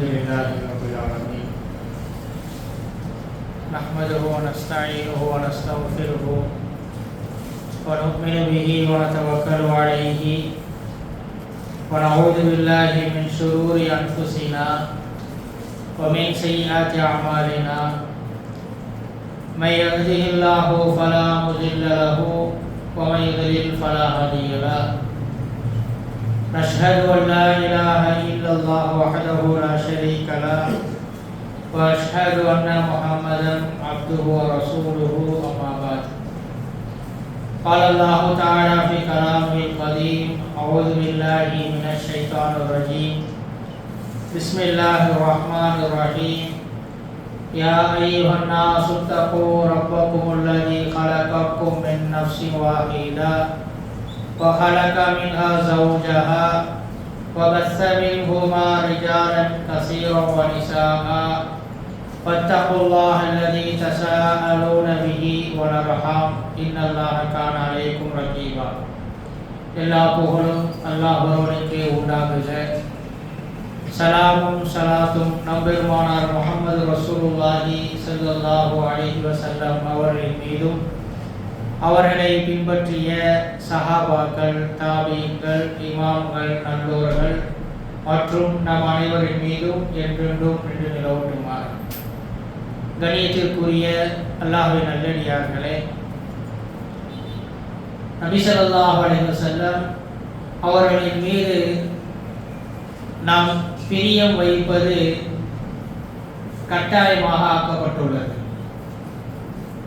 لله رب العالمين نحمده ونستعينه ونستغفره ونؤمن به ونتوكل عليه ونعوذ بالله من شرور أنفسنا ومن سيئات أعمالنا من يهده الله فلا مضل له ومن يضلل فلا هادي له۔ نشهد أن لا إله إلا الله وحده لا شريك له، وأشهد أن محمدا عبده ورسوله، أما بعد. قال الله تعالى في كلامه القديم أعوذ بالله من الشيطان الرجيم. بسم الله الرحمن الرحيم. يا أيها الناس اتقوا ربكم الذي خلقكم من نفس واحدة، وخلق منها زوجها وبث منهما رجالا كثيرا ونساء واتقوا الله الذي تساءلون به والارحام ان الله كان عليكم رقيبا எல்லா புகழும் அல்லாஹ் ஒருவனுக்கே உண்டாகுக சலாமும் சலாத்தும் நம்பெருமானார் முகமது ரசூலுல்லாஹி ஸல்லல்லாஹு அலைஹி வஸல்லம் அவர்களின் மீதும் அவர்களை பின்பற்றிய சஹாபாக்கள் தாபியங்கள் இமாம்கள் நல்லோர்கள் மற்றும் நம் அனைவரின் மீதும் என்றென்றும் நின்று நிலவட்டுமாறு. கணியத்திற்குரிய அல்லாஹ்வின் நல்லடியார்களே நபிசல்லாஹ் ஸல்லல்லாஹு அலைஹி அவர்களின் மீது நாம் பிரியம் வைப்பது கட்டாயமாக ஆக்கப்பட்டுள்ளது.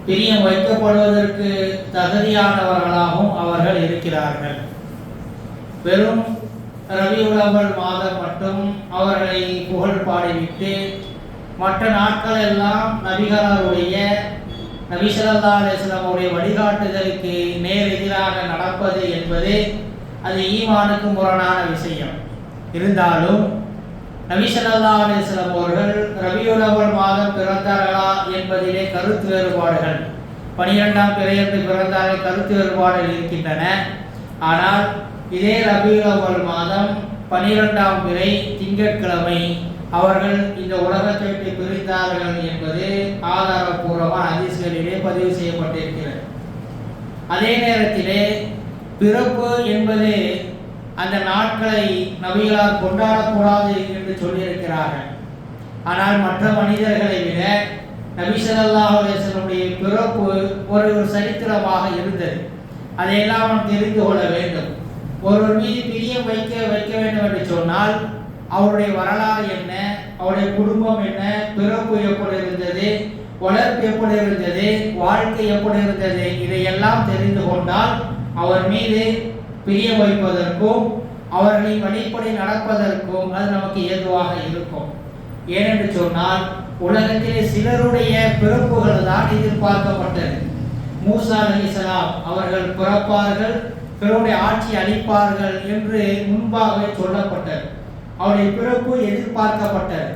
பிரியம் வைக்கப்படுவதற்கு தகுதியானவர்களாகவும் அவர்கள் இருக்கிறார்கள். வெறும் ரவி ரவியுலவல் மாதம் மட்டும் அவர்களை புகழ் பாடிவிட்டு மற்ற நாட்கள் எல்லாம் நபிகளாருடைய நபிசல்லா அலிஸ்லாமுடைய வழிகாட்டுதலுக்கு நேர் எதிராக நடப்பது என்பது அது ஈமானுக்கு முரணான விஷயம். இருந்தாலும் நபிசல்லா அலிஸ்லாம் அவர்கள் ரபியுலவல் மாதம் பிறந்தார்களா என்பதிலே கருத்து வேறுபாடுகள். பனிரெண்டாம் பிறையன்று பிறந்தார்கள் கருத்து வேறுபாடுகள் இருக்கின்றன. ஆனால் இதே ரபியுலவல் மாதம் பனிரெண்டாம் பிறை திங்கட்கிழமை அவர்கள் இந்த உலகத்தை விட்டு பிரித்தார்கள் என்பது ஆதாரபூர்வமான அதிர்ச்சிகளிலே பதிவு செய்யப்பட்டிருக்கிறது. அதே நேரத்திலே பிறப்பு என்பது அந்த நாட்களை நபிகளால் கொண்டாடக்கூடாது என்று சொல்லியிருக்கிறார்கள். ஆனால் மற்ற மனிதர்களை விட நபிசல்லாஹுடைய பிறப்பு ஒரு ஒரு சரித்திரமாக இருந்தது. அதையெல்லாம் நாம் தெரிந்து கொள்ள வேண்டும். ஒருவர் மீது பிரியம் வைக்க வைக்க வேண்டும் என்று சொன்னால் அவருடைய வரலாறு என்ன அவருடைய குடும்பம் என்ன பிறப்பு எப்படி இருந்தது வளர்ப்பு எப்படி இருந்தது வாழ்க்கை எப்படி இருந்தது இதையெல்லாம் தெரிந்து கொண்டால் அவர் மீது பிரியம் வைப்பதற்கும் அவர்களின் வழிப்படி நடப்பதற்கும் அது நமக்கு ஏதுவாக இருக்கும். ஏனென்று சொன்னால் உலகத்திலே சிலருடைய பிறப்புகள் தான் எதிர்பார்க்கப்பட்டது. மூசா அலிசலாம் அவர்கள் பிறப்பார்கள் பிறருடைய ஆட்சி அளிப்பார்கள் என்று முன்பாகவே சொல்லப்பட்டது. அவருடைய பிறப்பு எதிர்பார்க்கப்பட்டது.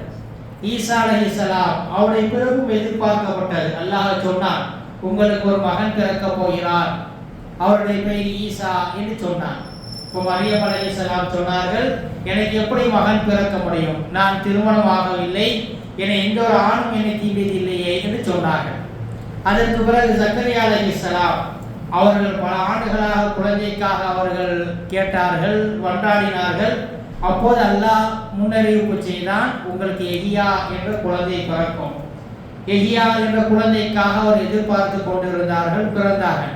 ஈசா அலிசலாம் அவருடைய பிறப்பும் எதிர்பார்க்கப்பட்டது. அல்லாஹ் சொன்னான் உங்களுக்கு ஒரு மகன் பிறக்கப் போகிறார் அவருடைய பெயர் ஈசா என்று சொன்னான் இப்போ மரியம் அலைஹிஸ்ஸலாம் சொன்னார்கள் எனக்கு எப்படி மகன் பிறக்க முடியும்? நான் திருமணம் ஆகவில்லை. என்னை எந்த ஒரு ஆணும் என்னை தீண்டியதில்லையே என்று சொன்னார்கள். அதற்கு பிறகு சக்கரியா சலாம் அவர்கள் பல ஆண்டுகளாக குழந்தைக்காக அவர்கள் கேட்டார்கள் வண்டாடினார்கள். அப்போது அல்லாஹ் முன்னறிவிப்பு செய்தான் உங்களுக்கு எகியா என்ற குழந்தை பிறக்கும். எகியா என்ற குழந்தைக்காக அவர் எதிர்பார்த்து கொண்டிருந்தார்கள் பிறந்தார்கள்.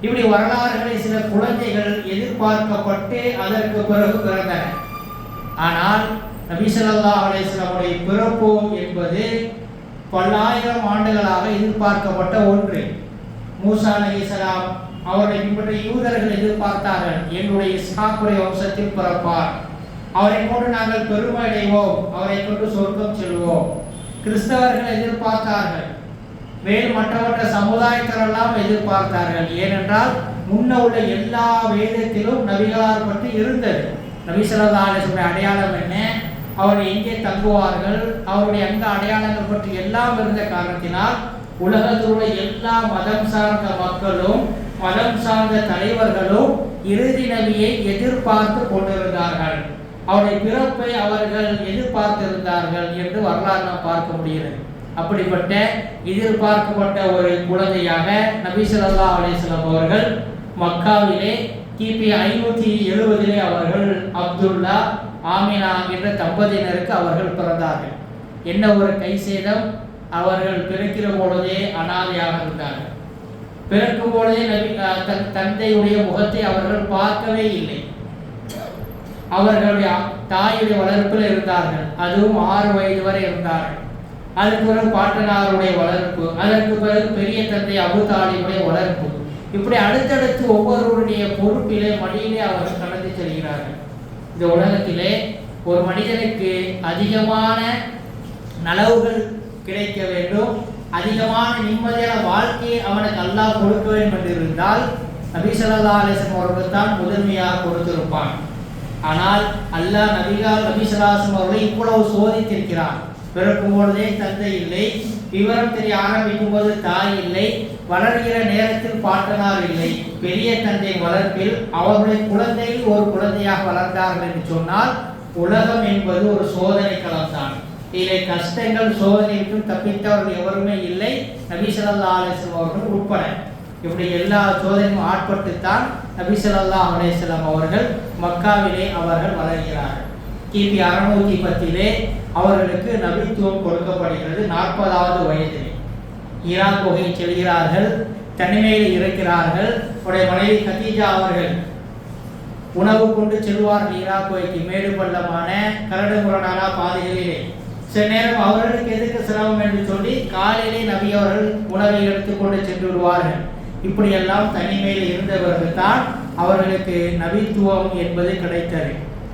இப்படி வரலாறுகளை சில குழந்தைகள் எதிர்பார்க்கப்பட்டு அதற்கு பிறகு பிறந்தன. ஆனால் நபி அலேஸ்லமுடைய பிறப்பு என்பது பல்லாயிரம் ஆண்டுகளாக எதிர்பார்க்கப்பட்ட ஒன்று. மூசா அலைஹிஸ்ஸலாம் அவரை பின்பற்றி யூதர்கள் எதிர்பார்த்தார்கள் என்னுடைய இஸ்ஹாக்குடைய வம்சத்தில் பிறப்பார். அவரை கொண்டு நாங்கள் பெருமை அடைவோம். அவரை கொண்டு சொர்க்கம் செல்வோம். கிறிஸ்தவர்கள் எதிர்பார்த்தார்கள் வேறு மற்றவற்ற சமுதாயத்திலெல்லாம் எதிர்பார்த்தார்கள். ஏனென்றால் முன்ன உள்ள எல்லா வேதத்திலும் நபிகளார் பற்றி இருந்தது. நபி ஸல்லல்லாஹு அடையாளம் என்ன? அவர் எங்கே தங்குவார்கள்? அவருடைய அந்த அடையாளங்கள் பற்றி எல்லாம் இருந்த காரணத்தினால் உலகத்தில் எல்லா மதம் சார்ந்த மக்களும் மதம் சார்ந்த தலைவர்களும் இறுதி நபியை எதிர்பார்த்து கொண்டிருந்தார்கள். அவருடைய பிறப்பை அவர்கள் எதிர்பார்த்திருந்தார்கள் என்று வரலாறு நாம் பார்க்க முடிகிறது. அப்படிப்பட்ட எதிர்பார்க்கப்பட்ட ஒரு குழந்தையாக நபீசல்லா ஸல்லல்லாஹு அவர்கள் மக்காவிலே கிபி ஐநூற்றி எழுபதிலே அவர்கள் அப்துல்லா ஆமினா என்ற தம்பதியினருக்கு அவர்கள் பிறந்தார்கள். என்ன ஒரு கை சேதம் அவர்கள் பிறக்கிற பொழுதே அனாதையாக இருந்தார்கள். பிறக்கும் பொழுதே நபி தன் தந்தையுடைய முகத்தை அவர்கள் பார்க்கவே இல்லை. அவர்களுடைய தாயுடைய வளர்ப்பில் இருந்தார்கள். அதுவும் ஆறு வயது வரை இருந்தார்கள். அதற்கு பிறகு பாட்டனாருடைய வளர்ப்பு அதற்கு பிறகு பெரிய தந்தை அபுதாலிபுடைய வளர்ப்பு. இப்படி அடுத்தடுத்து ஒவ்வொருவருடைய பொறுப்பிலே மணியிலே அவர் கடந்து செல்கிறார்கள். இந்த உலகத்திலே ஒரு மனிதனுக்கு அதிகமான நலவுகள் கிடைக்க வேண்டும். அதிகமான நிம்மதியான வாழ்க்கையை அவனுக்கு அல்லாஹ் கொடுக்க வேண்டும் என்று இருந்தால் நபி ஸல்லல்லாஹு அவர்கள் தான் முதன்மையாக கொடுத்திருப்பான். ஆனால் அல்லாஹ் நபிகா நபி அவர்களை இவ்வளவு சோதித்திருக்கிறான். பிறக்கும் பொழுதே தந்தை இல்லை. விவரம் தெரிய ஆரம்பிக்கும் போது தாய் இல்லை. வளர்கிற நேரத்தில் பாட்டனார் இல்லை. பெரிய தந்தை வளர்ப்பில் அவர்களை குழந்தையில் ஒரு குழந்தையாக வளர்ந்தார்கள் என்று சொன்னால் உலகம் என்பது ஒரு சோதனை களம்தான். இதிலே கஷ்டங்கள் சோதனை விட்டு தப்பித்தவர்கள் எவருமே இல்லை. நபி ஸல்லல்லாஹு அவர்கள் உட்பட. இப்படி எல்லா சோதனையும் ஆட்பட்டுத்தான் நபி ஸல்லல்லாஹு அவர்கள் மக்காவிலே அவர்கள் வளர்கிறார்கள். கிபி அறுநூத்தி பத்திலே அவர்களுக்கு நபித்துவம் கொடுக்கப்படுகிறது நாற்பதாவது வயதிலே. ஈரான் குகை செல்கிறார்கள் தனிமையில் இருக்கிறார்கள். உடைய மனைவி கத்தீஜா அவர்கள் உணவு கொண்டு செல்வார்கள் ஈராக் குகைக்கு மேடு பள்ளமான கரடு முரடான பாதைகளிலே. சில நேரம் அவர்களுக்கு எதுக்கு சிரமம் என்று சொல்லி காலையிலே நபி அவர்கள் உணவை எடுத்துக்கொண்டு சென்று விடுவார்கள். இப்படியெல்லாம் தனிமையில் இருந்தவர்கள் தான் அவர்களுக்கு நபித்துவம் என்பது கிடைத்தது.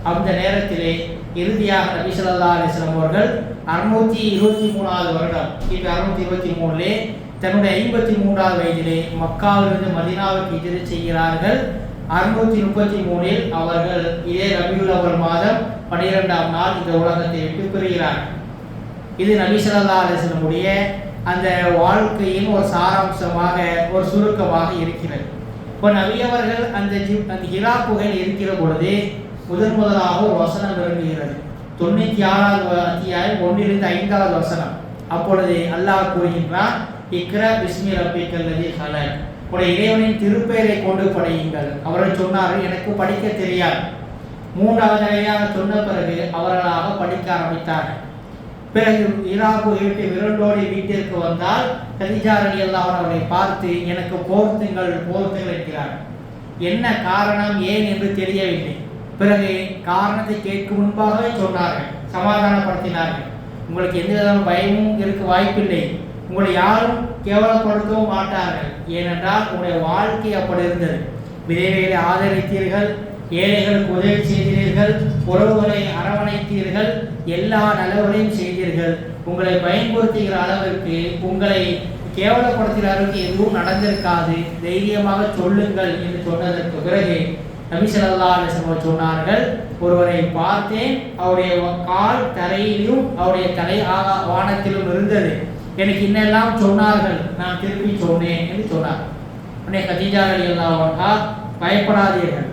அந்த நேரத்திலே இறுதியாக நபி ஸல்லல்லாஹு அவர்கள் அறுநூத்தி இருபத்தி மூணாவது வருடம் கிபி அறுநூத்தி இருபத்தி மூணுலே தன்னுடைய ஐம்பத்தி மூன்றாவது வயதிலே மக்காவிலிருந்து மதினாவுக்கு எதிரி செய்கிறார்கள். அறுநூத்தி முப்பத்தி மூணில் அவர்கள் இதே ரபியுல் மாதம் பனிரெண்டாம் நாள் இந்த உலகத்தை விட்டு பிரிகிறார்கள். இது நபி ஸல்லல்லாஹு அந்த வாழ்க்கையின் ஒரு சாராம்சமாக ஒரு சுருக்கமாக இருக்கிறது. இப்போ நபி அவர்கள் அந்த அந்த ஹிரா புகையில் இருக்கிற பொழுது முதன் முதலாக ஒரு வசனம் விரும்புகிறது தொண்ணூற்றி ஆறாவது அத்தியாயம் ஒன்றிலிருந்து ஐந்தாவது வசனம். அப்பொழுது அல்லாஹ் கூறுகின்றான் இக்ர பிஸ்மி ரப்பிக்கல்லதி ஹலக். உடைய இறைவனின் திருப்பெயரை கொண்டு படையுங்கள். அவர்கள் சொன்னார்கள் எனக்கு படிக்க தெரியாது. மூன்றாவது நிலையாக சொன்ன பிறகு அவர்களாக படிக்க ஆரம்பித்தார்கள். பிறகு ஈராக்கு வீட்டு விரண்டோடி வீட்டிற்கு வந்தால் கதிஜாரணி எல்லாம் அல்லாஹ் அவர்களை பார்த்து எனக்கு போர்த்துங்கள் போர்த்துங்கள் என்கிறார் என்ன காரணம் ஏன் என்று தெரியவில்லை. பிறகு காரணத்தை கேட்கும் முன்பாகவே சொன்னார்கள் சமாதானப்படுத்தினார்கள். உங்களுக்கு எந்த விதமான பயமும் இருக்க வாய்ப்பில்லை. உங்களை யாரும் கேவலப்படுத்தவும் மாட்டார்கள். ஏனென்றால் உங்களுடைய வாழ்க்கை அப்படி இருந்தது. விதவைகளை ஆதரித்தீர்கள் ஏழைகளுக்கு உதவி செய்தீர்கள் உறவுகளை அரவணைத்தீர்கள் எல்லா நலவுகளையும் செய்தீர்கள். உங்களை பயன்படுத்துகிற அளவிற்கு உங்களை கேவலப்படுத்துகிற அளவுக்கு எதுவும் நடந்திருக்காது. தைரியமாக சொல்லுங்கள் என்று சொன்னதற்கு பிறகு நபிசல்லா ஸல்லல்லாஹு சொன்னார்கள் ஒருவரை பார்த்தேன் அவருடைய கால் தரையிலும் அவருடைய தலை ஆகா வானத்திலும் இருந்தது. எனக்கு இன்னெல்லாம் சொன்னார்கள் நான் திருப்பி சொன்னேன் என்று சொன்னார். உடனே கதீஜா அலி அன்ஹா பயப்படாதீர்கள்.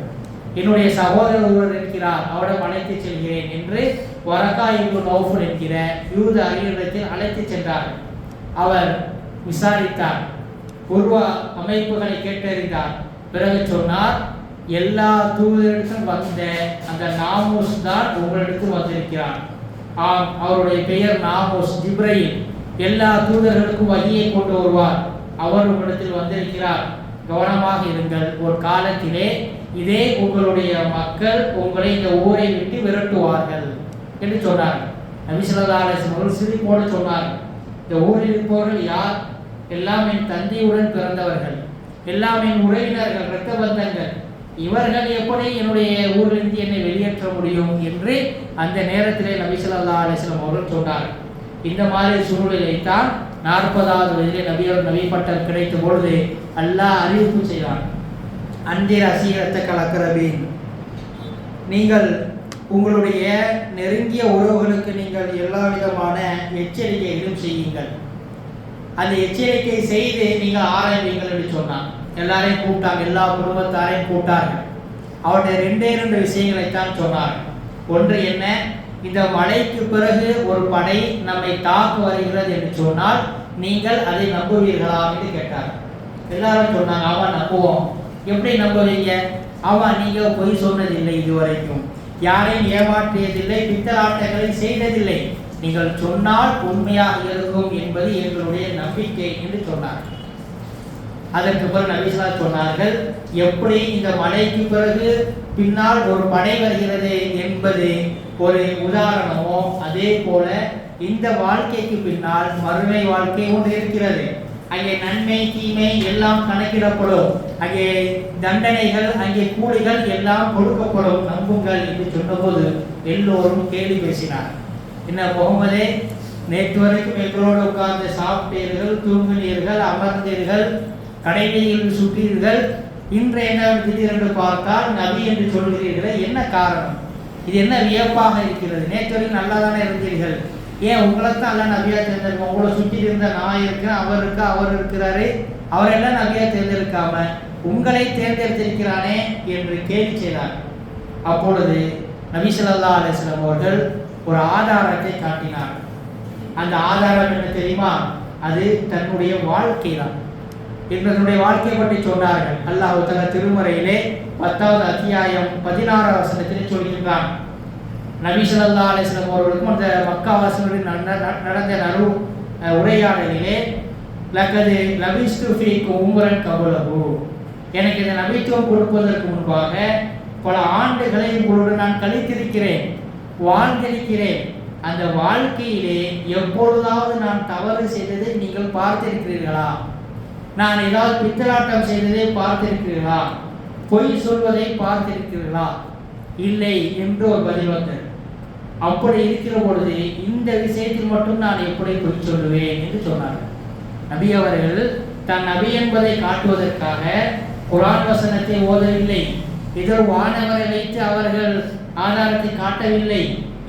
என்னுடைய சகோதரர் ஒருவர் இருக்கிறார் அவரிடம் அழைத்து செல்கிறேன் என்று வரகா இங்கு நௌஃபல் என்கிற யூத அறிஞரிடத்தில் அழைத்து சென்றார்கள். அவர் விசாரித்தார் பூர்வ அமைப்புகளை கேட்டறிந்தார். பிறகு சொன்னார் எல்லா தூதரிடத்தும் வந்த அந்த நாமோஸ் தான் உங்களிடத்தும் வந்திருக்கிறார் ஆம் அவருடைய பெயர் நாமோஸ் ஜிப்ரையில். எல்லா தூதர்களுக்கும் வகையை கொண்டு வருவார். அவர் உங்களிடத்தில் வந்திருக்கிறார். கவனமாக இருங்கள். ஒரு காலத்திலே இதே உங்களுடைய மக்கள் உங்களை இந்த ஊரை விட்டு விரட்டுவார்கள் என்று சொன்னார் நபிசல்லா அவர்கள் சிரிப்போடு சொன்னார் இந்த ஊரில் இருப்பவர்கள் யார்? எல்லாம் என் தந்தையுடன் பிறந்தவர்கள். எல்லாம் என் உறவினர்கள் இரத்த பந்தங்கள். இவர்கள் எப்படி என்னுடைய ஊரிலிருந்து என்னை வெளியேற்ற முடியும் என்று அந்த நேரத்திலே நபிசல்லா அலிஸ்லாம் அவர்கள் சொன்னார் இந்த மாதிரி சூழ்நிலையைத்தான் நாற்பதாவது வயதிலே நபியவர் நபி பட்டம் கிடைத்த பொழுது அல்லாஹ் அறிவிப்பு செய்தான். அன்றிர அசீரத்த கலக்கரபீன் நீங்கள் உங்களுடைய நெருங்கிய உறவுகளுக்கு நீங்கள் எல்லா விதமான எச்சரிக்கைகளும் செய்யுங்கள். அந்த எச்சரிக்கை செய்து நீங்கள் ஆராய்வீங்கள் என்று சொன்னான். எல்லாரையும் கூப்பிட்டாங்க எல்லா குடும்பத்தாரையும் கூப்பிட்டார்கள். அவருடைய ரெண்டே ரெண்டு விஷயங்களைத்தான் சொன்னார்கள். ஒன்று என்ன? இந்த மழைக்கு பிறகு ஒரு படை நம்மை தாக்க வருகிறது என்று சொன்னால் நீங்கள் அதை நம்புவீர்களா என்று கேட்டார் எல்லாரும் சொன்னாங்க ஆமாம் நம்புவோம். எப்படி நம்புவீங்க? ஆமாம் நீங்கள் பொய் சொன்னதில்லை இதுவரைக்கும். யாரையும் ஏமாற்றியதில்லை பித்தலாட்டங்களை செய்ததில்லை. நீங்கள் சொன்னால் உண்மையாக இருக்கும் என்பது எங்களுடைய நம்பிக்கை என்று சொன்னார் அதற்கு பிறகு நபிசா சொன்னார்கள் எப்படி இந்த மழைக்கு பிறகு பின்னால் ஒரு படை வருகிறது என்பது ஒரு உதாரணமோ அதே போல இந்த வாழ்க்கைக்கு பின்னால் மறுமை வாழ்க்கை ஒன்று இருக்கிறது. அங்கே நன்மை தீமை எல்லாம் கணக்கிடப்படும். அங்கே தண்டனைகள் அங்கே கூலிகள் எல்லாம் கொடுக்கப்படும். நம்புங்கள் என்று சொன்னபோது எல்லோரும் கேள்வி பேசினார் என்ன முகமதே நேற்று வரைக்கும் எங்களோடு உட்கார்ந்து சாப்பிட்டீர்கள் தூங்கினீர்கள் அமர்ந்தீர்கள். கடைவெளியில் சுற்றீர்கள் இன்று என்ன திடீரென்று பார்த்தால் நபி என்று சொல்கிறீர்களே என்ன காரணம்? இது என்ன வியப்பாக இருக்கிறது? நேற்று வரைக்கும் நல்லா தானே இருந்தீர்கள். ஏன் உங்களைத்தான் எல்லாம் நபியா தேர்ந்தெடுக்க உங்களை சுற்றி இருந்த நான் இருக்கேன் அவர் இருக்கு அவர் இருக்கிறாரு. அவரெல்லாம் நபியா தேர்ந்தெடுக்காம உங்களை தேர்ந்தெடுத்திருக்கிறானே என்று கேள்வி செய்தார். அப்பொழுது நபி ஸல்லல்லாஹு அவர்கள் ஒரு ஆதாரத்தை காட்டினார். அந்த ஆதாரம் என்ன தெரியுமா? அது தன்னுடைய வாழ்க்கை தான் என்பதனுடைய வாழ்க்கையை பற்றி சொன்னார்கள். அல்லாஹ் தல திருமறையிலே பத்தாவது அத்தியாயம் பதினாறாம் வசனத்திலே சொல்கின்றான் நபி ஸல்லல்லாஹு அவர்களுக்கும் அந்த மக்காவாசிகளுடன் நட- நடந்த நறு உரையாடலிலே லக்கது லபிஸ்து ஃபீக்கு உம்ரன் எனக்கு இந்த நபித்துவம் கொடுப்பதற்கு முன்பாக பல ஆண்டுகளை உங்களோடு நான் கழித்திருக்கிறேன் வாழ்ந்திருக்கிறேன். அந்த வாழ்க்கையிலே எப்பொழுதாவது நான் தவறு செய்ததை நீங்கள் பார்த்திருக்கிறீர்களா? நான் ஏதாவது பித்தலாட்டம் செய்ததை பார்த்திருக்கிறீர்களா? பொய் சொல்வதை பார்த்திருக்கிறீர்களா? இல்லை என்று ஒரு பதில் வந்தது அப்படி இருக்கிற பொழுது இந்த விஷயத்தில் மட்டும் நான் எப்படி பொய் சொல்லுவேன் என்று சொன்னார்கள். நபி அவர்கள் தன் நபி என்பதை காட்டுவதற்காக குரான் வசனத்தை ஓதவில்லை. ஏதோ வானவரை வைத்து அவர்கள் ஆதாரத்தை காட்டவில்லை.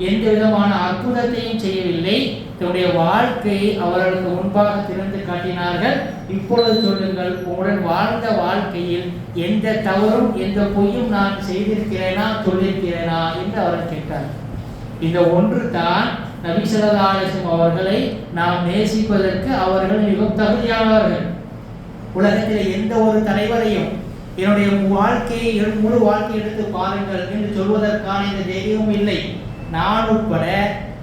எந்த விதமான அற்புதத்தையும் செய்யவில்லை. தன்னுடைய வாழ்க்கையை அவர்களுக்கு முன்பாக திறந்து காட்டினார்கள். இப்பொழுது சொல்லுங்கள் உங்களுடன் வாழ்ந்த வாழ்க்கையில் எந்த தவறும் எந்த பொய்யும் நான் செய்திருக்கிறேனா சொல்லியிருக்கிறேனா என்று அவர் கேட்டார். இந்த ஒன்று தான் நபிசரதாலேசம் அவர்களை நாம் நேசிப்பதற்கு அவர்கள் மிகவும் தகுதியானவர்கள். உலகத்தில் எந்த ஒரு தலைவரையும் என்னுடைய வாழ்க்கையை முழு வாழ்க்கையை எடுத்து பாருங்கள் என்று சொல்வதற்கான இந்த தைரியமும் இல்லை. நான் உட்பட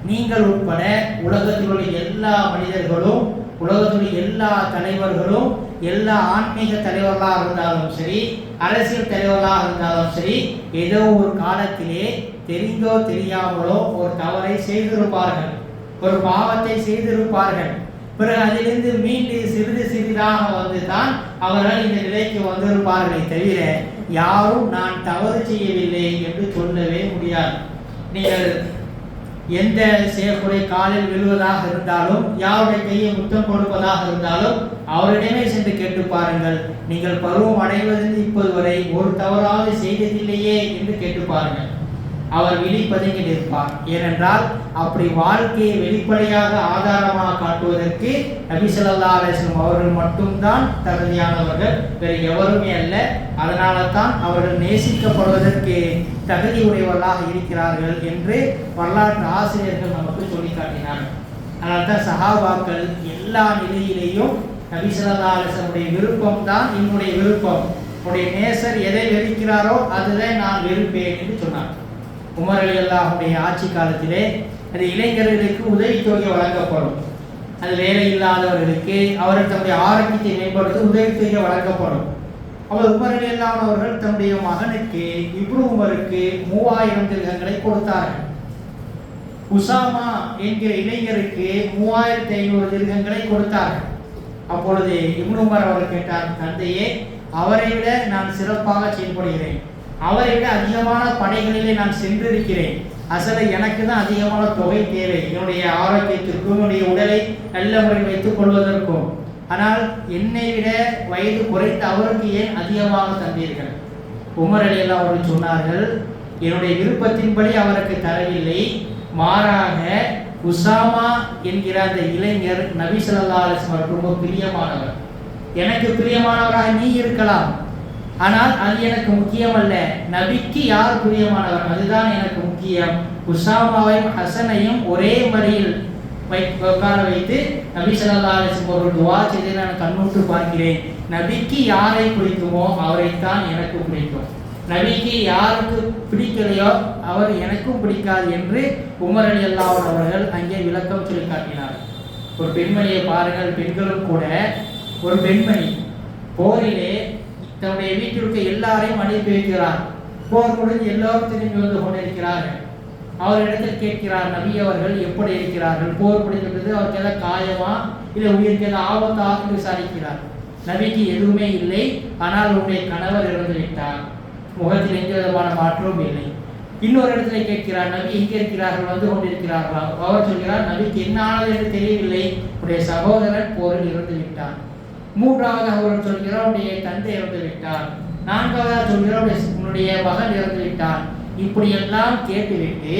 நீங்கள் உட்பட உலகத்திலுள்ள எல்லா மனிதர்களும் உலகத்துடைய எல்லா தலைவர்களும் எல்லா ஆன்மீக தலைவர்களாக இருந்தாலும் சரி அரசியல் தலைவர்களாக இருந்தாலும் சரி ஏதோ ஒரு காலத்திலே தெரிந்தோ தெரியாமலோ ஒரு தவறை செய்திருப்பார்கள். ஒரு பாவத்தை செய்திருப்பார்கள். பிறகு அதிலிருந்து மீண்டு சிறிது சிறிதாக வந்து தான் அவர்கள் இந்த நிலைக்கு வந்திருப்பார்களே தவிர யாரும் நான் தவறு செய்யவில்லை என்று சொல்லவே முடியாது. நீங்கள் எந்த சேகுடைய காலில் விழுவதாக இருந்தாலும் யாருடைய கையை முத்தம் கொடுப்பதாக இருந்தாலும் அவரிடமே சென்று கேட்டு பாருங்கள். நீங்கள் பருவம் அடைவதில் இப்போது வரை ஒரு தவறாவது செய்ததில்லையே என்று கேட்டு பாருங்கள். அவர் விழிப்பதுங்கி நிற்பார் ஏனென்றால் அப்படி வாழ்க்கையை வெளிப்படையாக ஆதாரமாக காட்டுவதற்கு நபி ஸல்லல்லாஹு அவர்கள் மட்டும்தான் தகுதியானவர்கள் வேறு எவருமே அல்ல. அதனால தான் அவர்கள் நேசிக்கப்படுவதற்கு தகுதி உடையவர்களாக இருக்கிறார்கள் என்று வரலாற்று ஆசிரியர்கள் நமக்கு சொல்லி காட்டினார்கள் அதனால தான் சஹாபாக்கள் எல்லா நிலையிலேயும் நபி ஸல்லல்லாஹு விருப்பம் தான் என்னுடைய விருப்பம். உடைய நேசர் எதை வெறுக்கிறாரோ அதுதான் நான் வெறுப்பேன் என்று சொன்னார் உமர் அலி அல்லாஹுடைய ஆட்சி காலத்திலே அது இளைஞர்களுக்கு உதவித்தொகை வழங்கப்படும். அது வேலை இல்லாதவர்களுக்கு அவர்கள் தன்னுடைய ஆரோக்கியத்தை மேம்படுத்த உதவித்தொகை வழங்கப்படும். அவர் உமர் அலி அல்லாஹ் அவர்கள் தன்னுடைய மகனுக்கு இப்ரு உமருக்கு மூவாயிரம் திருகங்களை கொடுத்தார்கள். உசாமா என்கிற இளைஞருக்கு மூவாயிரத்தி ஐநூறு திருகங்களை கொடுத்தார்கள். அப்பொழுது இப்னு உமர் அவர் கேட்டார் தந்தையே அவரை விட நான் சிறப்பாக செயல்படுகிறேன். அவரை விட அதிகமான படைகளிலே நான் சென்றிருக்கிறேன். அசல எனக்கு தான் அதிகமான தொகை தேவை. என்னுடைய ஆரோக்கியத்திற்கும் என்னுடைய உடலை நல்ல முறையில் வைத்துக் கொள்வதற்கும். ஆனால் என்னை விட வயது குறைந்த அவருக்கு ஏன் அதிகமாக தந்தீர்கள்? உமர் அலியல்லா அவர்கள் சொன்னார்கள் என்னுடைய விருப்பத்தின்படி அவருக்கு தரவில்லை. மாறாக உசாமா என்கிற அந்த இளைஞர் நபி சொல்லா அலிஸ்மர் ரொம்ப பிரியமானவர். எனக்கு பிரியமானவராக நீ இருக்கலாம். ஆனால் அது எனக்கு முக்கியம் அல்ல நபிக்கு யார் பிரியமானவர்? அதுதான் எனக்கு முக்கியம். உஷாமாவையும் ஹசனையும் ஒரே மடியில் உட்கார வைத்து நபி ஸல்லல்லாஹு அலைஹி துவா செய்து நான் கண்ணுட்டு பார்க்கிறேன். நபிக்கு யாரை பிடிக்குமோ அவரைத்தான் எனக்கு பிடிக்கும். நபிக்கு யாருக்கு பிடிக்கலையோ அவர் எனக்கும் பிடிக்காது என்று உமர் அலி அல்லாஹ் அவர்கள் அங்கே விளக்கம் சொல்லி காட்டினார் ஒரு பெண்மணியை பாருங்கள் பெண்களும் கூட ஒரு பெண்மணி போரிலே தன்னுடைய வீட்டிற்கு எல்லாரையும் அனுப்பி வைக்கிறார் போர் முடிஞ்சு எல்லோரும் திரும்பி வந்து கொண்டிருக்கிறார்கள். அவரிடத்தில் கேட்கிறார் நபி அவர்கள் எப்படி இருக்கிறார்கள்? போர் முடிந்தது அவருக்கு ஏதாவது காயமா? இல்லை உயிருக்கு ஏதாவது ஆபத்தா? என்று விசாரிக்கிறார். நபிக்கு எதுவுமே இல்லை. ஆனால் உன்னுடைய கணவர் இறந்து விட்டார் முகத்தில் எந்த விதமான மாற்றமும் இல்லை. இன்னொரு இடத்துல கேட்கிறார் நபி எங்கே இருக்கிறார்கள்? வந்து கொண்டிருக்கிறார்களா? அவர் சொல்கிறார் நபிக்கு என்ன ஆனது என்று தெரியவில்லை. உடைய சகோதரன் போரில் இறந்து விட்டான் மூன்றாவது அவர் சொல்கிறார் உடைய தந்தை இறந்து விட்டார். நான்காவதாக சொல்கிறார் உன்னுடைய மகன் இறந்து விட்டார். இப்படியெல்லாம் கேட்டுவிட்டு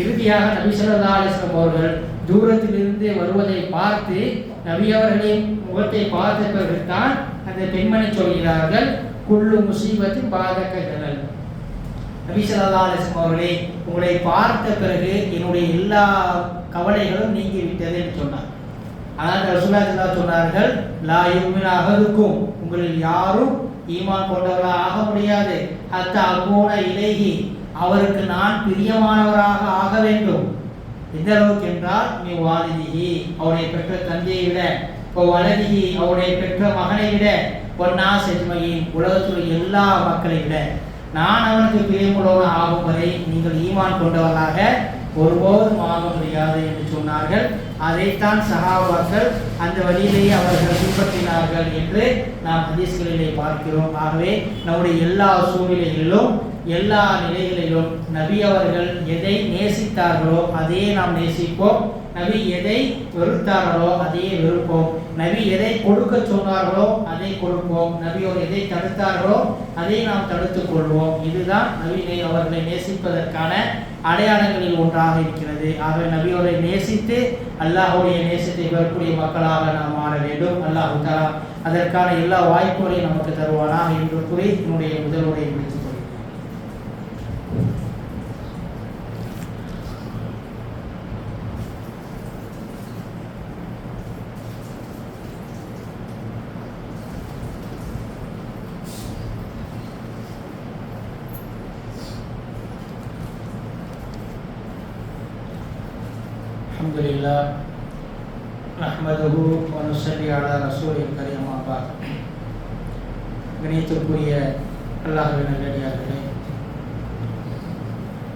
இறுதியாக நபி ஸல்லல்லாஹு அவர்கள் தூரத்திலிருந்து வருவதை பார்த்து நபி அவர்களின் முகத்தை பார்த்த பிறகுதான் அந்த பெண்மணி சொல்கிறார்கள் குள்ளு முசீபத்து பாதக ஜனல் நபி ஸல்லல்லாஹு அவர்களே உங்களை பார்த்த பிறகு என்னுடைய எல்லா கவலைகளும் நீங்கி விட்டது என்று சொன்னார். ஆனால் ரசூலுல்லாஹி சொன்னார்கள் லா யுமின் உங்களில் யாரும் ஈமான் கொண்டவராக ஆக முடியாது. அத்த அகூன இலைஹி. அவருக்கு நான் பிரியமானவராக ஆக வேண்டும். எந்த அளவுக்கு என்றால் நீ வாலிதிகி அவருடைய பெற்ற தந்தையை விட இப்போ வலதிகி அவருடைய பெற்ற மகனை விட பொன்னா செஜ்மையின் உலகத்தில் எல்லா மக்களை விட நான் அவனுக்கு பிரியமுள்ளவன் ஆகும் வரை நீங்கள் ஈமான் கொண்டவர்களாக ஒருபோதும் ஆக முடியாது என்று சொன்னார்கள். அதைத்தான் சகாபாக்கள் அந்த வழியிலேயே அவர்கள் பின்பற்றினார்கள் என்று நாம் ஹதீஸ்களிலே பார்க்கிறோம். ஆகவே நம்முடைய எல்லா சூழ்நிலைகளிலும் எல்லா நிலைகளிலும் நபி அவர்கள் எதை நேசித்தார்களோ அதையே நாம் நேசிப்போம். நபி எதை வெறுத்தார்களோ அதையே வெறுப்போம். நபி எதை கொடுக்க சொன்னார்களோ அதை கொடுப்போம். நபியோர் எதை தடுத்தார்களோ அதை நாம் தடுத்துக் கொள்வோம். இதுதான் நபி அவர்களை நேசிப்பதற்கான அடையாளங்களில் ஒன்றாக இருக்கிறது. ஆகவே நபியோரை நேசித்து அல்லாஹுடைய நேசத்தை பெறக்கூடிய மக்களாக நாம் மாற வேண்டும். அல்லாஹு தஆலா அதற்கான எல்லா வாய்ப்புகளையும் நமக்கு தருவானா என்று கூறி என்னுடைய முதல் முடித்து الحمد لله نحمده ونصلي على رسوله الكريم أما بعد கணியத்திற்குரிய அல்லாஹ்வின் நல்லடியார்களே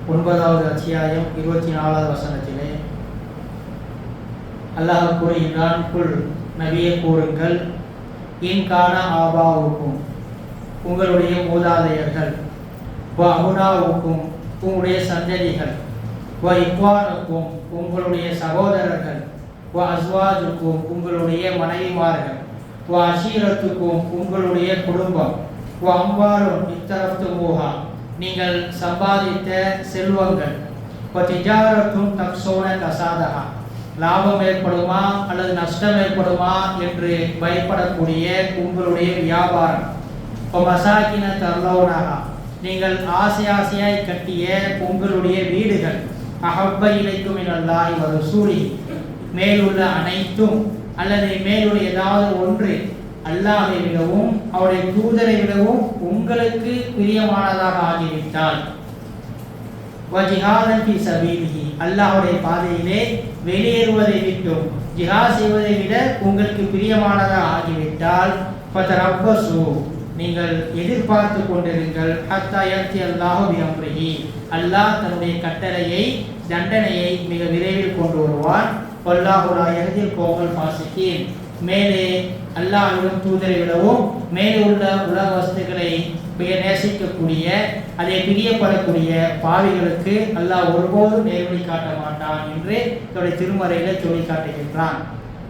ஒன்பதாவது அத்தியாயம் இருபத்தி நாலாவது வசனத்திலே அல்லாஹ் கூறுகின்றான் குல் நபியே கூறுங்கள் இன்கான ஆபாவுக்கும் உங்களுடைய மூதாதையர்கள் வ அபுனாவுக்கும் உங்களுடைய சந்ததிகள் இவ்வாறுக்கும் உங்களுடைய சகோதரர்கள் வ அஸ்வாஜுக்கும் உங்களுடைய மனைவிமார்கள் வ அஷீரத்துக்கும் உங்களுடைய குடும்பம் வ அம்பாரும் இத்தரத்து மூகா நீங்கள் சம்பாதித்த செல்வங்கள் வ திஜாரத்தும் தப்சோன கசாதகா லாபம் ஏற்படுமா அல்லது நஷ்டம் ஏற்படுமா என்று பயப்படக்கூடிய உங்களுடைய வியாபாரம். இப்போ மசாக்கின தர்லோனகா நீங்கள் ஆசை ஆசையாய் கட்டிய உங்களுடைய வீடுகள் அஹப்ப இலைக்கும் அல்லாஹ் ஒரு சூழி மேலுள்ள அனைத்தும் அல்லது மேலுள்ள ஏதாவது ஒன்று அல்லாஹை விடவும் அவருடைய தூதரை விடவும் உங்களுக்கு பிரியமானதாக ஆகிவிட்டால். வஜிஹாதன் சபீலிஹி. அல்லாஹ்வுடைய பாதையிலே வெளியேறுவதை விட்டும். ஜிஹா செய்வதை விட உங்களுக்கு பிரியமானதாக ஆகிவிட்டால் ஃபதரப்பசு. நீங்கள் எதிர்பார்த்து கொண்டிருங்கள். ஹத்தா யர்த்தி அல்லாஹு அம்ரிஹி அல்லாஹ் தன்னுடைய கட்டளையை தண்டனையை மிக விரைவில் கொண்டு வருவான். வல்லாஹு லா யஹ்தில் பாசிக்கின். மேலே அல்லாஹிடம் தூதரை விடவும் மேலே உள்ள உலக வஸ்துக்களை மிக நேசிக்கக்கூடிய அதை பிரியப்படக்கூடிய பாவிகளுக்கு அல்லாஹ் ஒருபோதும் நேர்வழி காட்ட மாட்டான் என்று தன்னுடைய திருமறையில சொல்லி காட்டுகின்றான்.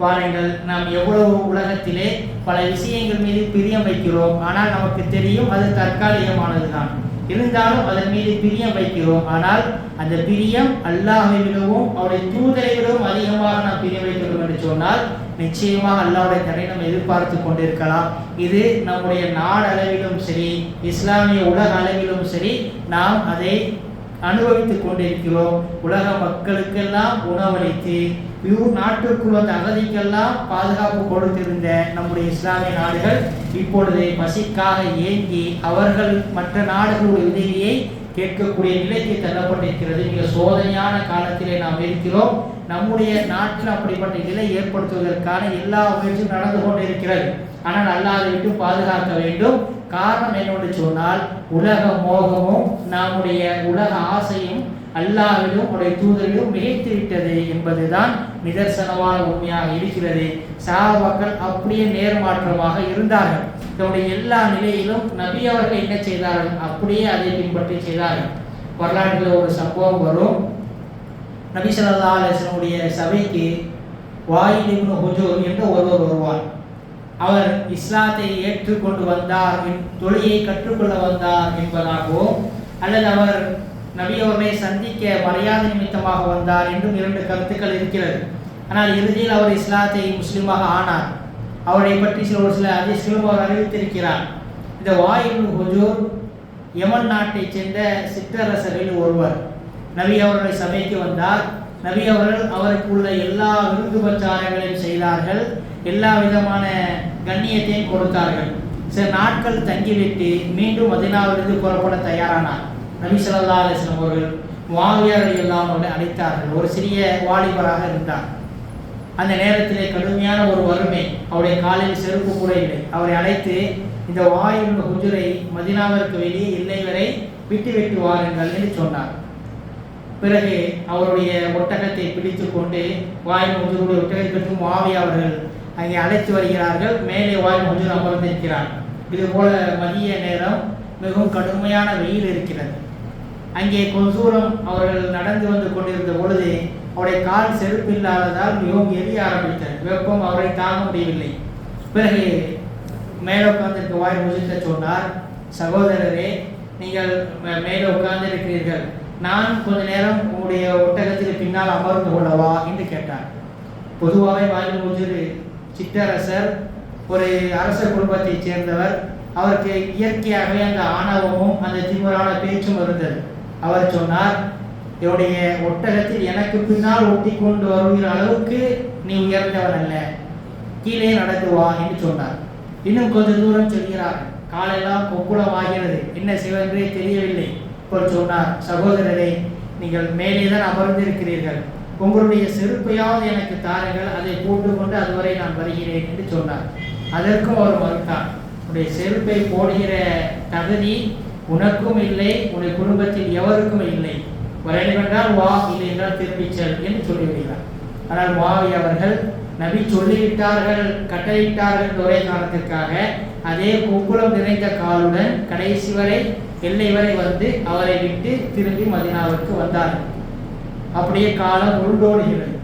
பாருங்கள் நாம் எவ்வளவு உலகத்திலே பல விஷயங்கள் மீது பிரியம் வைக்கிறோம். ஆனால் நமக்கு தெரியும் அது தற்காலிகமானதுதான். இருந்தாலும் அதன் மீது பிரியம் வைக்கிறோம். ஆனால் அந்த பிரியம் அல்லாஹை விடவும் அவருடைய தூதரை விடவும் அதிகமாக நாம் பிரியம் வைக்கிறோம் என்று சொன்னால் நிச்சயமாக அல்லாவுடைய தடை நம்ம எதிர்பார்த்து கொண்டிருக்கலாம். இது நம்முடைய நாடளவிலும் சரி இஸ்லாமிய உலக அளவிலும் சரி நாம் அதை அனுபவித்துக் கொண்டிருக்கிறோம். உலக மக்களுக்கெல்லாம் உணவளித்து யூ நாட்டுக்குள்ள அகதிக்கெல்லாம் பாதுகாப்பு கொடுத்திருந்த நம்முடைய இஸ்லாமிய நாடுகள் இப்பொழுது பசிக்காக ஏங்கி அவர்கள் மற்ற நாடுகளுடைய உதவியை கேட்கக்கூடிய நிலைக்கு தள்ளப்பட்டிருக்கிறது. மிக சோதனையான காலத்திலே நாம் இருக்கிறோம். நம்முடைய நாட்டில் அப்படிப்பட்ட நிலை ஏற்படுத்துவதற்கான எல்லா முயற்சியும் நடந்து கொண்டிருக்கிறது. ஆனால் அல்லாத விட்டு பாதுகாக்க வேண்டும். காரணம் என்னென்று சொன்னால் உலக மோகமும் நம்முடைய உலக ஆசையும் அல்லாவிலும் உடைய தூதரிலும் மிகைத்து விட்டது என்பதுதான் நிதர்சனமான உண்மையாக இருக்கிறது. சாபாக்கள் அப்படியே நேர்மாற்றமாக இருந்தார்கள். தன்னுடைய எல்லா நிலையிலும் நபி அவர்கள் என்ன செய்தார்கள்? அப்படியே அதை பின்பற்றி செய்தார்கள். வரலாற்றில் ஒரு சம்பவம் வரும். நபி ஸல்லல்லாஹு சபைக்கு வாயில் ஹுஜூர் என்று ஒருவர் வருவார். அவர் இஸ்லாத்தை ஏற்றுக்கொண்டு வந்தார் தொழிலை கற்றுக்கொள்ள வந்தார் என்பதாகவோ அல்லது அவர் நபி அவர்களை சந்திக்க மரியாதை நிமித்தமாக வந்தார் என்றும் இரண்டு கருத்துக்கள் இருக்கிறது. ஆனால் இறுதியில் அவர் இஸ்லாத்தை முஸ்லீமாக ஆனார். அவரை பற்றி சில ஒரு சில அதிசயம் அவர் அறிவித்திருக்கிறார். இந்த வாயு ஹுஜூர் யமன் நாட்டைச் சேர்ந்த சிற்றரசரில் ஒருவர். நபி அவர்களை சபைக்கு வந்தார். நபி அவர்கள் அவருக்கு உள்ள எல்லா விருந்துபச்சாரங்களையும் செய்தார்கள். எல்லா விதமான கண்ணியத்தையும் கொடுத்தார்கள். சில நாட்கள் தங்கிவிட்டு மீண்டும் மதினாவிலிருந்து புறப்பட தயாரானார். நபிசல்லா ஸல்லல்லாஹு அவர்கள் மாவியார் எல்லாம் அவர்களை அழைத்தார்கள். ஒரு சிறிய வாலிபராக இருந்தார். அந்த நேரத்திலே கடுமையான ஒரு வறுமை அவருடைய காலில் செருப்பு கூட இல்லை. அவரை அழைத்து இந்த வாயுள்ள குஜுரை மதினாவிற்கு வெளியே இல்லை வரை விட்டு விட்டு வாருங்கள் என்று சொன்னார். பிறகு அவருடைய ஒட்டகத்தை பிடித்து கொண்டு வாயு முஜருடைய ஒட்டகத்திற்கு மாவி அவர்கள் அங்கே அழைத்து வருகிறார்கள். மேலே வாயு முஜர் அமர்ந்திருக்கிறார். இது போல மதிய நேரம் மிகவும் கடுமையான வெயில் இருக்கிறது. அங்கே கொஞ்ச தூரம் அவர்கள் நடந்து வந்து கொண்டிருந்த பொழுது அவருடைய கால் செருப்பு இல்லாததால் மிகவும் எரிய ஆரம்பித்தது. வெப்பம் அவரை தாங்க முடியவில்லை. பிறகு மேலே உட்கார்ந்திருக்க வாய் முஜித்த சொன்னார் சகோதரரே நீங்கள் மேலே உட்கார்ந்திருக்கிறீர்கள். நான் கொஞ்ச நேரம் உங்களுடைய ஒட்டகத்தில் பின்னால் அமர்ந்து கொள்ளவா? என்று கேட்டார். பொதுவாகவே வாயில் முஜிர் சிற்றரசர் ஒரு அரச குடும்பத்தைச் சேர்ந்தவர். அவருக்கு இயற்கையாகவே அந்த ஆணவமும் அந்த திமுறான பேச்சும் இருந்தது. அவர் சொன்னார் என்னுடைய ஒட்டகத்தில் எனக்கு பின்னால் ஒட்டி கொண்டு வருகிற அளவுக்கு நீ உயர்ந்தவன் அல்ல கீழே நடத்துவா என்று சொன்னார். இன்னும் கொஞ்ச தூரம் செல்கிறார். காலெல்லாம் கொக்குளமாகிறது. என்ன செய்வென்றே தெரியவில்லை. இப்போ சொன்னார் சகோதரரே நீங்கள் மேலே தான் அமர்ந்திருக்கிறீர்கள். உங்களுடைய செருப்பையாவது எனக்கு தாருங்கள். அதை போட்டுக்கொண்டு அதுவரை நான் வருகிறேன் என்று சொன்னார். அதற்கும் அவர் மறுத்தார் உடைய செருப்பை போடுகிற தகுதி உனக்கும் இல்லை உன்னுடைய குடும்பத்தில் எவருக்கும் இல்லை. வர வா இல்லை என்றால் திரும்பிச் செல் என்று சொல்லிவிடுகிறார். ஆனால் மாவி அவர்கள் நபி சொல்லிவிட்டார்கள் கட்டளையிட்டார்கள் என்ற ஒரே காரணத்திற்காக. அதே கொக்குளம் நிறைந்த காலுடன் கடைசி வரை எல்லை வரை வந்து அவரை விட்டு திரும்பி மதினாவிற்கு வந்தார்கள் அப்படியே காலம் உருண்டோடுகிறது.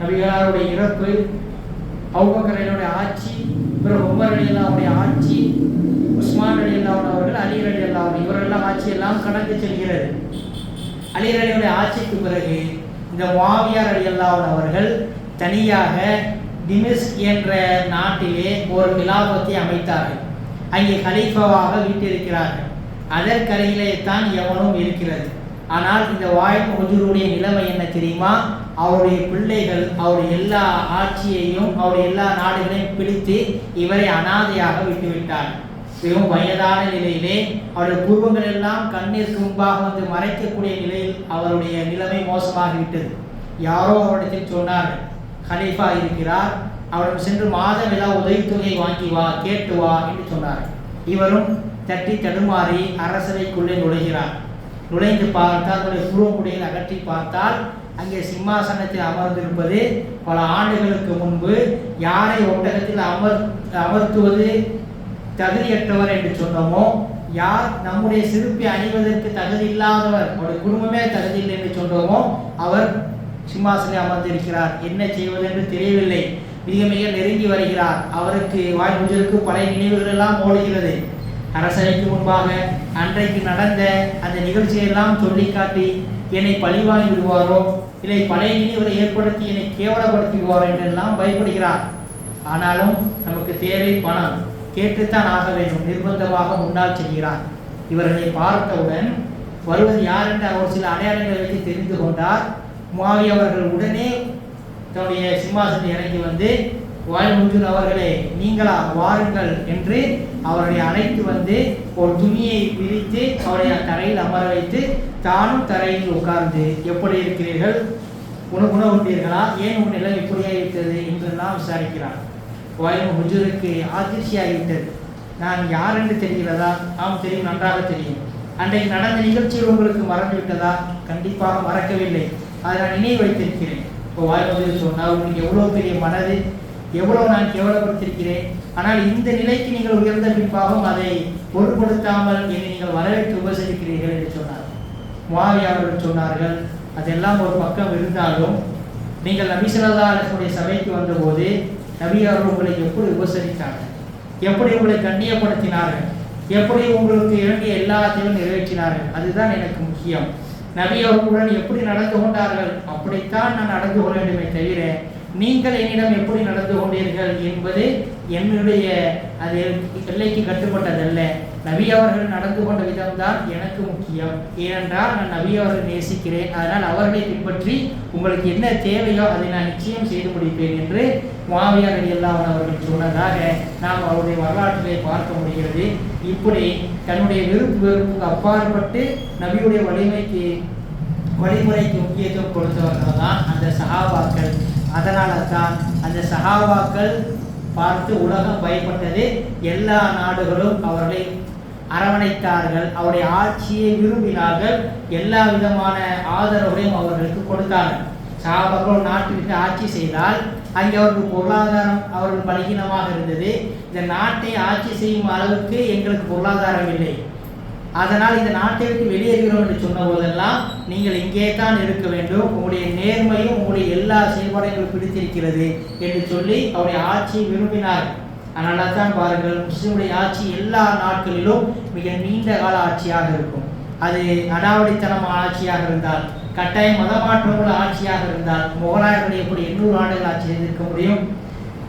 நபிகளாருடைய இறப்பு அவுபக்கரையினுடைய ஆட்சி பிறகு உமர் அலி ஆட்சி உஸ்மான் அலி அல்லாவுடைய அவர்கள் அலி அலி அல்லாவுடைய இவரெல்லாம் ஆட்சியெல்லாம் கடந்து செல்கிறது. அலி அலியுடைய ஆட்சிக்கு பிறகு இந்த மாவியார் அலி அல்லாவுடைய அவர்கள் தனியாக டிமிஸ் என்ற நாட்டிலே ஒரு விலாபத்தை அமைத்தார்கள். அங்கே கலீஃபாவாக வீட்டிருக்கிறார்கள். அதற்கரையிலே தான் எவனும் இருக்கிறது. ஆனால் இந்த வாய்ப்பு முஜூருடைய நிலைமை என்ன தெரியுமா? அவருடைய பிள்ளைகள் அவருடைய எல்லா ஆட்சியையும் அவருடைய எல்லா நாடுகளையும் பிடித்து இவரை அனாதையாக விட்டுவிட்டார் மிகவும் வயதான நிலையிலே அவருடைய குருவங்கள் எல்லாம் கண்ணீர் முன்பாக வந்து மறைக்கக்கூடிய நிலையில் அவருடைய நிலைமை மோசமாகிவிட்டது. யாரோ அவரிடத்தில் சொன்னார்கள் ஹலீஃபா இருக்கிறார் அவரிடம் சென்று மாத விழா உதவித்தொகை வாங்கி வா கேட்டு வா என்று சொன்னார். இவரும் தட்டி தடுமாறி அரசவைக்குள்ளே நுழைகிறார். நுழைந்து பார்த்தால் அவருடைய புருவமுடியில் அகற்றி பார்த்தால் அங்கே சிம்மாசனத்தில் அமர்ந்திருப்பது பல ஆண்டுகளுக்கு முன்பு யாரை ஒட்டகத்தில் அமர் அமர்த்துவது தகுதியற்றவர் என்று சொன்னோமோ யார் நம்முடைய சிறுப்பை அணிவதற்கு தகுதி இல்லாதவர் அவருடைய குடும்பமே தகுதி இல்லை என்று சொல்றோமோ அவர் சிம்மாசனை அமர்ந்திருக்கிறார். என்ன செய்வது என்று தெரியவில்லை. மிக மிக நெருங்கி வருகிறார். அவருக்கு வாய்ப்புஜருக்கு பழைய நினைவுகள் எல்லாம் ஓடுகிறது. அரசரைக்கு முன்பாக அன்றைக்கு நடந்த அந்த நிகழ்ச்சியெல்லாம் சொல்லி காட்டி என்னை பழிவாங்கி விடுவாரோ இல்லை பழைய நினைவுகளை ஏற்படுத்தி என்னை கேவலப்படுத்தி விடுவாரோ என்றெல்லாம் பயப்படுகிறார். ஆனாலும் நமக்கு தேவை பணம். கேட்டுத்தான் ஆக வேண்டும். நிர்பந்தமாக முன்னால் செல்கிறார் இவர்களை பார்த்தவுடன் வருவது யார்? என்று அவர் சில அடையாளங்களை வைத்து தெரிந்து கொண்டார். மாவி அவர்கள் உடனே தன்னுடைய சிம்மாசனத்தை இறங்கி வந்து வாய்முஜூர் அவர்களே நீங்களா வாருங்கள் என்று அவரை அழைத்து வந்து ஒரு துணியை விரித்து அவரை தரையில் அமர வைத்து தானும் தரையில் உட்கார்ந்து எப்படி இருக்கிறீர்கள்? உணவு உணவுண்டீர்களா ஏன் உன் நிலை இருக்கிறது? என்றெல்லாம் விசாரிக்கிறார் வாயில் ஹுஜூருக்கு அதிர்ச்சியாகிவிட்டது நான் யார் என்று தெரிகிறதா? ஆம் தெரியும் நன்றாக தெரியும். அன்றைக்கு நடந்த நிகழ்ச்சிகள் உங்களுக்கு மறந்து விட்டதா கண்டிப்பாக மறக்கவில்லை. அதை நான் நினைவு வைத்திருக்கிறேன். இப்போ வாய்மொழியில் சொன்னால் உங்களுக்கு எவ்வளோ பெரிய மனது எவ்வளோ நான் கேவலப்படுத்திருக்கிறேன் ஆனால் இந்த நிலைக்கு நீங்கள் உயர்ந்த பின்பாகவும் அதை பொருட்படுத்தாமல் என்னை நீங்கள் வரவேற்று உபசரிக்கிறீர்கள் என்று சொன்னார். முவாவி அவர்கள் சொன்னார்கள் அதெல்லாம் ஒரு பக்கம் இருந்தாலும் நீங்கள் நபிசல்லா அரசுடைய சபைக்கு வந்தபோது நவியார் உங்களை எப்படி உபசரித்தார்கள்? எப்படி உங்களை கண்ணியப்படுத்தினார்கள்? எப்படி உங்களுக்கு வேண்டிய எல்லாத்தையும் நிறைவேற்றினார்கள்? அதுதான் எனக்கு முக்கியம். நபி அவர்களுடன் எப்படி நடந்து கொண்டார்கள்? அப்படித்தான் நான் நடந்து கொள்ள வேண்டுமே தவிர நீங்கள் என்னிடம் எப்படி நடந்து கொண்டீர்கள் என்பது என்னுடைய அது எல்லைக்கு கட்டுப்பட்டதல்ல. நபி அவர்கள் நடந்து கொண்ட விதம்தான் எனக்கு முக்கியம். ஏனென்றால் நான் நபி அவர்கள் நேசிக்கிறேன். அதனால் அவர்களை பின்பற்றி உங்களுக்கு என்ன தேவையோ அதை நான் நிச்சயம் செய்து முடிப்பேன் என்று மாவியார் எல்லாம் அவர்கள் சொன்னதாக நாம் அவருடைய வரலாற்றிலே பார்க்க முடிகிறது. இப்படி தன்னுடைய விருப்பு வெறுப்புக்கு அப்பாற்பட்டு நபியுடைய வலிமைக்கு வழிமுறைக்கு முக்கியத்துவம் கொடுத்தவர்கள் தான் அந்த சஹாபாக்கள். அதனால தான் அந்த சஹாபாக்கள் பார்த்து உலகம் பயப்பட்டது. எல்லா நாடுகளும் அவர்களை அரவணைத்தார்கள். அவருடைய ஆட்சியை விரும்பினார்கள். எல்லா விதமான ஆதரவுகளையும் அவர்களுக்கு கொடுத்தார்கள். சஹாபாக்கள் நாட்டிற்கு ஆட்சி செய்தால் அங்கே அவருக்கு பொருளாதாரம் அவர்கள் பலகீனமாக இருந்தது. இந்த நாட்டை ஆட்சி செய்யும் அளவுக்கு எங்களுக்கு பொருளாதாரம் இல்லை. அதனால் இந்த நாட்டை விட்டு வெளியேறுகிறோம் என்று சொன்ன போதெல்லாம் நீங்கள் இங்கே தான் இருக்க வேண்டும். உங்களுடைய நேர்மையும் உங்களுடைய எல்லா செயல்பாடுகளும் பிடித்திருக்கிறது என்று சொல்லி அவருடைய ஆட்சியை விரும்பினார் அதனால தான் பாருங்கள் முஸ்லீமுடைய ஆட்சி எல்லா நாட்களிலும் மிக நீண்ட கால ஆட்சியாக இருக்கும். அது அடாவடித்தனமான ஆட்சியாக இருந்தால் கட்டாய மதமாற்றமுள்ள ஆட்சியாக இருந்தால் முகலாயர்கள் எப்படி எண்ணூறு ஆண்டுகள் ஆட்சி செய்திருக்க முடியும்.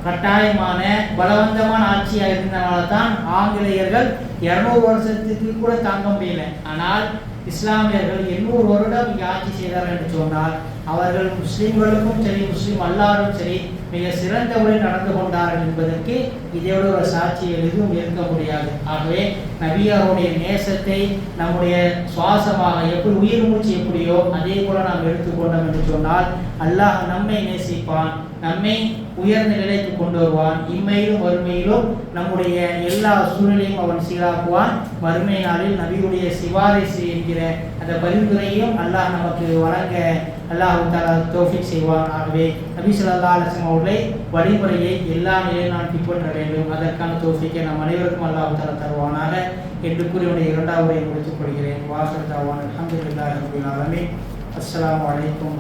கட்டாயமான பலவந்தமான ஆட்சியாக இருந்தனால தான் ஆங்கிலேயர்கள் இருநூறு வருஷத்துக்கு கூட தாங்க முடியல. ஆனால் இஸ்லாமியர்கள் எண்ணூறு வருடம் யாட்சி ஆட்சி செய்தார்கள் என்று சொன்னால் அவர்கள் முஸ்லீம்களுக்கும் சரி முஸ்லீம் அல்லாரும் சரி மிக சிறந்த முறை நடந்து கொண்டார்கள் என்பதற்கு இதோட ஒரு சாட்சியில் எதுவும் இருக்க முடியாது. ஆகவே நபியாருடைய நேசத்தை நம்முடைய சுவாசமாக எப்படி உயிர் மூச்சு எப்படியோ அதே போல நாம் எடுத்துக்கொண்டோம் என்று சொன்னால் அல்லாஹ் நம்மை நேசிப்பான் நம்மை உயர்ந்த நிலைக்கு கொண்டு வருவான். இம்மையிலும் வறுமையிலும் நம்முடைய எல்லா சூழ்நிலையும் அவன் சீராக்குவான். வறுமை நாளில் நபியுடைய சிவாரிசு என்கிற அந்த பரிந்துரையும் அல்லாஹ் நமக்கு வழங்க அல்லாஹ் தாலா தோஃபிக் செய்வான். ஆகவே நபி சொல்லா அலிஸ்லாம் அவர்களை வழிமுறையை எல்லா நிலையும் நான் பின்பற்ற வேண்டும். அதற்கான தோஃபிக்கை நம் அனைவருக்கும் அல்லாஹு தாலா தருவானாக என்று கூறி உடைய இரண்டாவது உரையை முடித்துக் கொள்கிறேன். வாசல் தாவான் அலமதுல்லாஹி ரபில் ஆலமீன். அஸ்ஸலாமு அலைக்கும்